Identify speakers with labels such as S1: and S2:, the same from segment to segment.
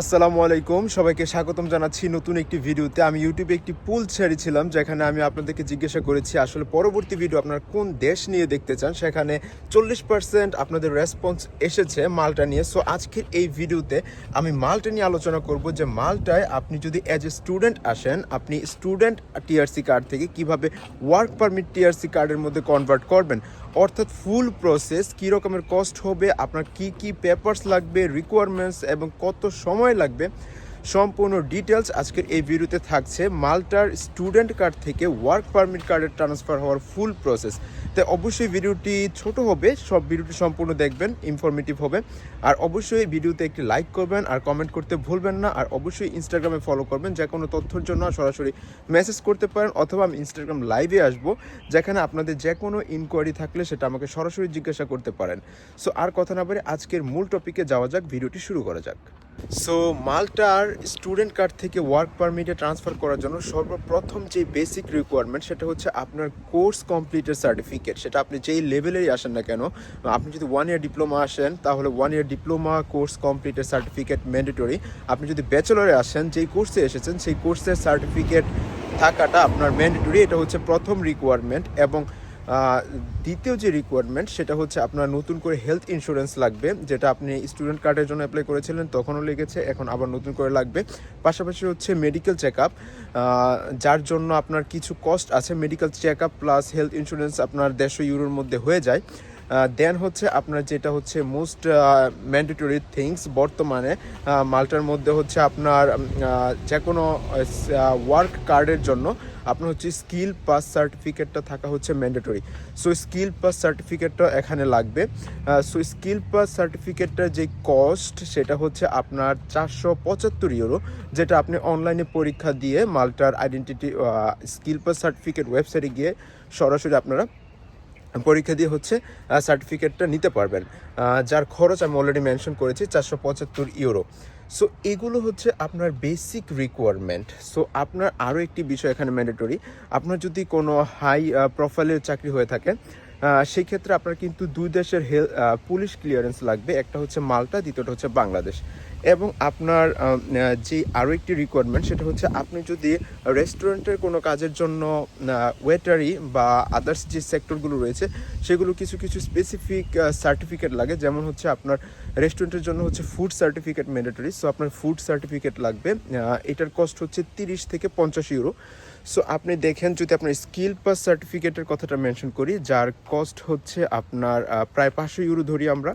S1: আসসালামু আলাইকুম। সবাইকে স্বাগতম জানাচ্ছি নতুন একটি ভিডিওতে। আমি ইউটিউবে একটি পুল ছেড়েছিলাম, যেখানে আমি আপনাদেরকে জিজ্ঞাসা করেছি, আসলে পরবর্তী ভিডিও আপনারা কোন দেশ নিয়ে দেখতে চান? সেখানে চল্লিশ পার্সেন্ট আপনাদের রেসপন্স এসেছে মালটা নিয়ে। সো আজকের এই ভিডিওতে আমি মালটা নিয়ে আলোচনা করব যে মালটায় আপনি যদি অ্যাজ এ স্টুডেন্ট আসেন, আপনি স্টুডেন্ট টিআরসি কার্ড থেকে কীভাবে ওয়ার্ক পারমিট টিআরসি কার্ডের মধ্যে কনভার্ট করবেন? অর্থাৎ ফুল প্রসেস কী রকমের কস্ট হবে? আপনার কি কি পেপারস লাগবে রিকোয়ারমেন্টস এবং কত সময় লাগবে। সম্পূর্ণ ডিটেলস আজকের এই ভিডিওতে থাকছে। মাল্টার স্টুডেন্ট কার্ড থেকে ওয়ার্ক পারমিট কার্ডের ট্রান্সফার হওয়ার ফুল প্রসেস তাই অবশ্যই ভিডিওটি ছোট হবে, সব ভিডিওটি সম্পূর্ণ দেখবেন ইনফরমেটিভ হবে। আর অবশ্যই ভিডিওতে একটি লাইক করবেন আর কমেন্ট করতে ভুলবেন না। আর অবশ্যই ইনস্টাগ্রামে ফলো করবেন, যে কোনো তথ্যের জন্য সরাসরি মেসেজ করতে পারেন অথবা আমি ইনস্টাগ্রাম লাইভে আসব, যেখানে আপনাদের যে কোনো ইনকোয়ারি থাকলে সেটা আমাকে সরাসরি জিজ্ঞাসা করতে পারেন। সো আর কথা না বলে আজকের মূল টপিকে যাওয়া যাক, ভিডিওটি শুরু করা যাক। সো মালটার স্টুডেন্ট কার্ড থেকে ওয়ার্ক পারমিটে ট্রান্সফার করার জন্য সর্বপ্রথম যে বেসিক রিকোয়ারমেন্ট সেটা হচ্ছে আপনার কোর্স কমপ্লিটের সার্টিফিকেট সেটা আপনি যেই লেভেলেরই আসেন না কেন, আপনি যদি ওয়ান ইয়ার ডিপ্লোমা আসেন, তাহলে ওয়ান ইয়ার ডিপ্লোমা কোর্স কমপ্লিটের সার্টিফিকেট ম্যান্ডেটরি আপনি যদি ব্যাচেলরে আসেন, যেই কোর্সে এসেছেন, সেই কোর্সের সার্টিফিকেট থাকাটা আপনার ম্যান্ডেটরি এটা হচ্ছে প্রথম রিকোয়ারমেন্ট এবং দ্বিতীয় যে রিকোয়ারমেন্ট সেটা হচ্ছে আপনার নতুন করে হেলথ ইন্স্যুরেন্স লাগবে, যেটা আপনি স্টুডেন্ট কার্ডের জন্য অ্যাপ্লাই করেছিলেন, তখনও লেগেছে, এখন আবার নতুন করে লাগবে। পাশাপাশি হচ্ছে মেডিকেল চেক আপ যার জন্য আপনার কিছু কস্ট আছে medical check up plus health insurance আপনার দেড়শো ইউরোর মধ্যে হয়ে যায়। দেন হচ্ছে আপনার যেটা হচ্ছে মোস্ট ম্যান্ডেটরি থিংস বর্তমানে মালটার মধ্যে হচ্ছে আপনার যে কোনো ওয়ার্ক কার্ডের জন্য আপনার হচ্ছে স্কিল পাস সার্টিফিকেটটা থাকা হচ্ছে ম্যান্ডেটরি সো স্কিল পাস সার্টিফিকেটটা এখানে লাগবে। সো স্কিল পাস সার্টিফিকেটটার যে কস্ট সেটা হচ্ছে আপনার চারশো পঁচাত্তর ইউরো যেটা আপনি অনলাইনে পরীক্ষা দিয়ে মাল্টার আইডেন্টিটি স্কিল পাস সার্টিফিকেট ওয়েবসাইটে গিয়ে সরাসরি আপনারা পরীক্ষা দিয়ে হচ্ছে সার্টিফিকেটটা নিতে পারবেন। যার খরচ আমি অলরেডি মেনশন করেছি, চারশো পঁচাত্তর ইউরো সো এগুলো হচ্ছে আপনার বেসিক রিকোয়ারমেন্ট সো আপনার আরও একটি বিষয় এখানে ম্যান্ডেটরি আপনার যদি কোনো হাই প্রোফাইলের চাকরি হয়ে থাকে সেই ক্ষেত্রে আপনার কিন্তু দুই দেশের হেল পুলিশ ক্লিয়ারেন্স লাগবে। একটা হচ্ছে মাল্টা, দ্বিতীয়টা হচ্ছে বাংলাদেশ। এবং আপনার যে আরও একটি রিকোয়ারমেন্ট সেটা হচ্ছে আপনি যদি রেস্টুরেন্টের কোনো কাজের জন্য ওয়েটারি বা আদার্স যে সেক্টরগুলো রয়েছে, সেগুলো কিছু কিছু স্পেসিফিক সার্টিফিকেট লাগে। যেমন হচ্ছে আপনার রেস্টুরেন্টের জন্য হচ্ছে ফুড সার্টিফিকেট ম্যান্ডেটরি সো আপনার ফুড সার্টিফিকেট লাগবে। এটার কস্ট হচ্ছে তিরিশ থেকে পঞ্চাশ ইউরো সো আপনি দেখেন যদি আপনার স্কিল পাস সার্টিফিকেটের কথাটা মেনশন করি, যার কস্ট হচ্ছে আপনার প্রায় পাঁচশো ইউরো ধরি আমরা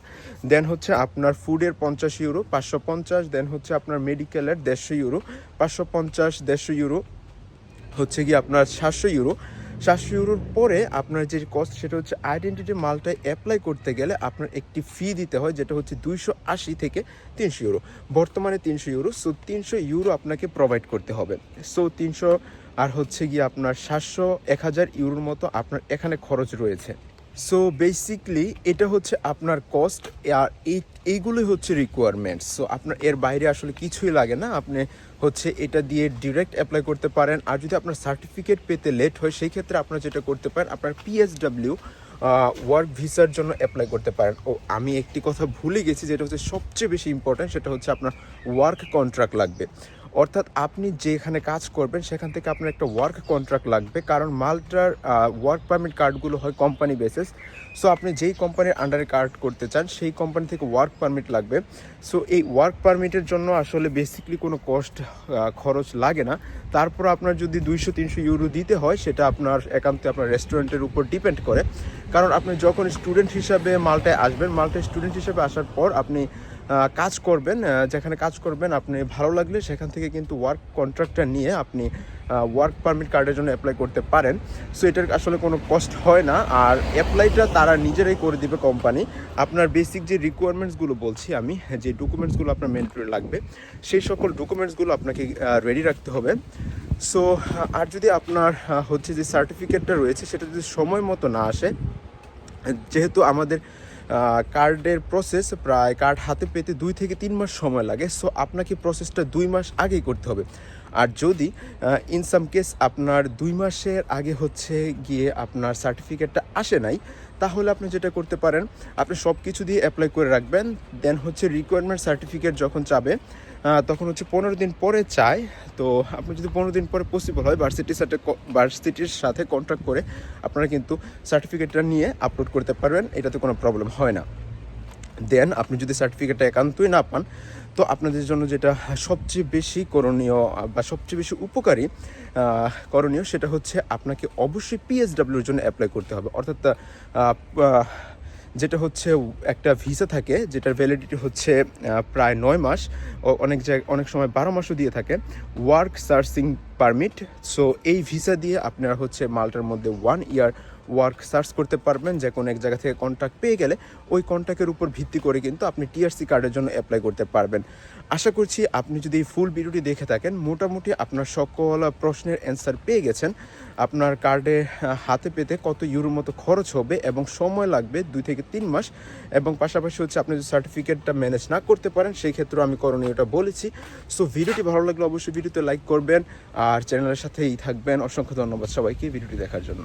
S1: দেন হচ্ছে আপনার ফুডের পঞ্চাশ ইউরো পাঁচশো পঞ্চাশ দেন হচ্ছে আপনার মেডিকেলের দেড়শো ইউরো পাঁচশো পঞ্চাশ, দেড়শো ইউরো হচ্ছে কি আপনার সাতশো ইউরো সাতশো ইউরোর পরে আপনার যে কস্ট সেটা হচ্ছে আইডেন্টিটি মালটায় অ্যাপ্লাই করতে গেলে আপনার একটি ফি দিতে হয়, যেটা হচ্ছে দুইশো আশি থেকে তিনশো ইউরো বর্তমানে তিনশো ইউরো সো তিনশো ইউরো আপনাকে প্রোভাইড করতে হবে। সো তিনশো আর হচ্ছে গিয়ে আপনার সাতশো, এক হাজার ইউরোর মতো আপনার এখানে খরচ রয়েছে। সো বেসিকলি এটা হচ্ছে আপনার কস্ট আর এই, এইগুলোই হচ্ছে রিকোয়ারমেন্টস সো আপনার এর বাইরে আসলে কিছুই লাগে না। আপনি হচ্ছে এটা দিয়ে ডিরেক্ট অ্যাপ্লাই করতে পারেন। আর যদি আপনার সার্টিফিকেট পেতে লেট হয়, সেই ক্ষেত্রে আপনার যেটা করতে পারেন, আপনার পিএসডাব্লিউ ওয়ার্ক ভিসার জন্য অ্যাপ্লাই করতে পারেন। ও, আমি একটি কথা ভুলে গেছি, যেটা হচ্ছে সবচেয়ে বেশি ইম্পর্ট্যান্ট সেটা হচ্ছে আপনার ওয়ার্ক কন্ট্রাক্ট লাগবে। অর্থাৎ আপনি যেখানে কাজ করবেন, সেখান থেকে আপনার একটা ওয়ার্ক কন্ট্রাক্ট লাগবে। কারণ মালটার ওয়ার্ক পারমিট কার্ডগুলো হয় কোম্পানি বেসিস সো আপনি যেই কোম্পানির আন্ডারে কার্ড করতে চান, সেই কোম্পানি থেকে ওয়ার্ক পারমিট লাগবে। সো এই ওয়ার্ক পারমিটের জন্য আসলে বেসিকলি কোনো কস্ট খরচ লাগে না। তারপর আপনার যদি দুইশো, তিনশো ইউরো দিতে হয়, সেটা আপনার একান্তে আপনার রেস্টুরেন্টের উপর ডিপেন্ড করে। কারণ আপনি যখন স্টুডেন্ট হিসাবে মালটায় আসবেন, মালটায় স্টুডেন্ট হিসাবে আসার পর আপনি কাজ করবেন যেখানে কাজ করবেন, আপনি ভালো লাগলে সেখান থেকে কিন্তু ওয়ার্ক কন্ট্রাক্টটা নিয়ে আপনি ওয়ার্ক পারমিট কার্ডের জন্য অ্যাপ্লাই করতে পারেন। সো এটার আসলে কোনো কস্ট হয় না। আর অ্যাপ্লাইটা তারা নিজেরাই করে দিবে কোম্পানি আপনার বেসিক যে রিকোয়ারমেন্টসগুলো বলছি আমি, যে ডকুমেন্টসগুলো আপনার মেন্টরে লাগবে, সেই সকল ডকুমেন্টসগুলো আপনাকে রেডি রাখতে হবে। সো আর যদি আপনার হচ্ছে যে সার্টিফিকেটটা রয়েছে, সেটা যদি সময় মতো না আসে, যেহেতু আমাদের কার্ডের প্রসেস প্রায় কার্ড হাতে পেতে দুই থেকে তিন মাস সময় লাগে সো আপনাকে প্রসেসটা দুই মাস আগেই করতে হবে। আর যদি ইন সাম কেস আপনার দুই মাসের আগে হচ্ছে গিয়ে আপনার সার্টিফিকেটটা আসে নাই, তাহলে আপনি যেটা করতে পারেন, আপনি সব কিছু দিয়ে অ্যাপ্লাই করে রাখবেন দেন হচ্ছে রিকোয়ারমেন্ট সার্টিফিকেট যখন চাবে তখন হচ্ছে পনেরো দিন পরে চায়। তো আপনি যদি পনেরো দিন পরে পসিবল হয় ভার্সিটির সাথে ভার্সিটির সাথে কন্ট্যাক্ট করে আপনারা কিন্তু সার্টিফিকেটটা নিয়ে আপলোড করতে পারবেন, এটাতে কোনো প্রবলেম হয় না। দেন আপনি যদি সার্টিফিকেটটা একান্তই না পান, তো আপনাদের জন্য যেটা সবচেয়ে বেশি করণীয়, বা সবচেয়ে বেশি উপকারী করণীয় সেটা হচ্ছে আপনাকে অবশ্যই পিএসডাব্লিউর জন্য অ্যাপ্লাই করতে হবে। অর্থাৎ যেটা হচ্ছে একটা ভিসা থাকে, যেটার ভ্যালিডিটি হচ্ছে প্রায় নয় মাস, ও অনেক জায়গায় অনেক সময় বারো মাসও দিয়ে থাকে ওয়ার্ক সার্চিং পারমিট সো এই ভিসা দিয়ে আপনারা হচ্ছে মাল্টার মধ্যে ওয়ান ইয়ার ওয়ার্ক সার্চ করতে পারবেন, যে কোনো এক জায়গা থেকে কন্ট্যাক্ট পেয়ে গেলে ওই কন্ট্যাক্টের উপর ভিত্তি করে কিন্তু আপনি টিআরসি কার্ডের জন্য অ্যাপ্লাই করতে পারবেন। আশা করছি আপনি যদি এই ফুল ভিডিওটি দেখে থাকেন, মোটামুটি আপনার সকল প্রশ্নের অ্যান্সার পেয়ে গেছেন। আপনার কার্ডে হাতে পেতে কত ইউরোর মতো খরচ হবে এবং সময় লাগবে দুই থেকে তিন মাস এবং পাশাপাশি হচ্ছে আপনি যদি সার্টিফিকেটটা ম্যানেজ না করতে পারেন, সেই ক্ষেত্রেও আমি করণীয়টা বলেছি। সো ভিডিওটি ভালো লাগলে অবশ্যই ভিডিওতে লাইক করবেন। আর চ্যানেলের সাথেই থাকবেন। অসংখ্য ধন্যবাদ সবাইকে ভিডিওটি দেখার জন্য।